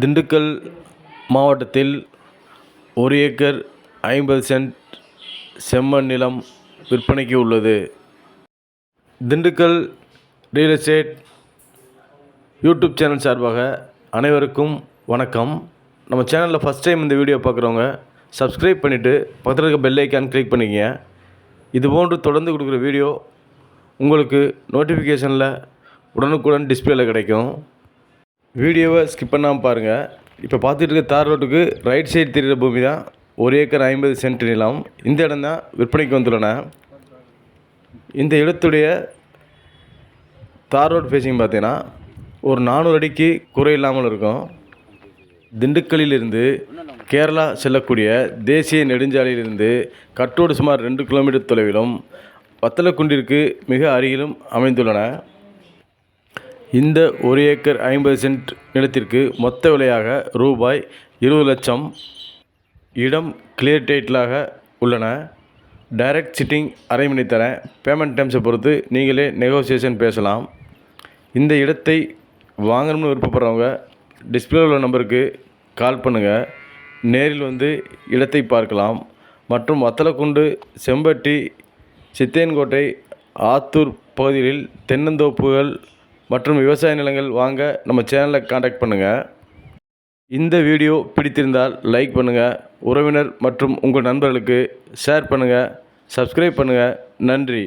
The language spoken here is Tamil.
திண்டுக்கல் மாவட்டத்தில் ஒரு ஏக்கர் ஐம்பது சென்ட் செம்மண் நிலம் விற்பனைக்கு உள்ளது. Dindigul real estate YouTube channel சார்பாக அனைவருக்கும் வணக்கம். நம்ம சேனலில் ஃபஸ்ட் டைம் இந்த வீடியோ பார்க்குறவங்க சப்ஸ்கிரைப் பண்ணிவிட்டு பக்கத்தில் இருக்க பெல் ஐக்கான் கிளிக் பண்ணிக்கங்க. இது போன்று தொடர்ந்து கொடுக்குற வீடியோ உங்களுக்கு நோட்டிஃபிகேஷனில் உடனுக்குடன் டிஸ்பிளேயில் கிடைக்கும். வீடியோவை ஸ்கிப் பண்ணாமல் பாருங்கள் இப்போ பார்த்துட்டு இருக்க தார் ரோட்டுக்கு ரைட் சைடு தெரிகிற பூமி தான். ஒரு ஏக்கர் ஐம்பது சென்ட் நிலம். இந்த இடம் தான் விற்பனைக்கு வந்துள்ளன. இந்த இடத்துடைய தார் ரோட் ஃபேஸிங் பார்த்தீங்கன்னா ஒரு நானூறு அடிக்கு குறை இல்லாமல் இருக்கும். திண்டுக்கல்லிலிருந்து கேரளா செல்லக்கூடிய தேசிய நெடுஞ்சாலையிலிருந்து கட்டோடு சுமார் ரெண்டு கிலோமீட்டர் தொலைவிலும் வத்தலக்குண்டிற்கு மிக அருகிலும் அமைந்துள்ளன. இந்த ஒரு ஏக்கர் ஐம்பது சென்ட் நிலத்திற்கு மொத்த விலையாக ரூபாய் இருபது லட்சம் இடம் கிளியர் டேட்டிலாக உள்ளன. டைரக்ட் சிட்டிங் அரை மணி தரேன் பேமெண்ட் டைம்ஸை பொறுத்து நீங்களே நெகோசியேஷன் பேசலாம். இந்த இடத்தை வாங்கணும்னு விருப்பப்படுறவங்க டிஸ்பிளே உள்ள நம்பருக்கு கால் பண்ணுங்கள் நேரில் வந்து இடத்தை பார்க்கலாம். மற்றும் வத்தலக்குண்டு செம்பட்டி சித்தேன்கோட்டை ஆத்தூர் பகுதிகளில் தென்னந்தோப்புகள் மற்றும் விவசாய நிலங்கள் வாங்க நம்ம சேனலை காண்டாக்ட் பண்ணுங்கள் இந்த வீடியோ பிடித்திருந்தால் லைக் பண்ணுங்கள் உறவினர் மற்றும் உங்கள் நண்பர்களுக்கு ஷேர் பண்ணுங்கள் சப்ஸ்கிரைப் பண்ணுங்கள் நன்றி.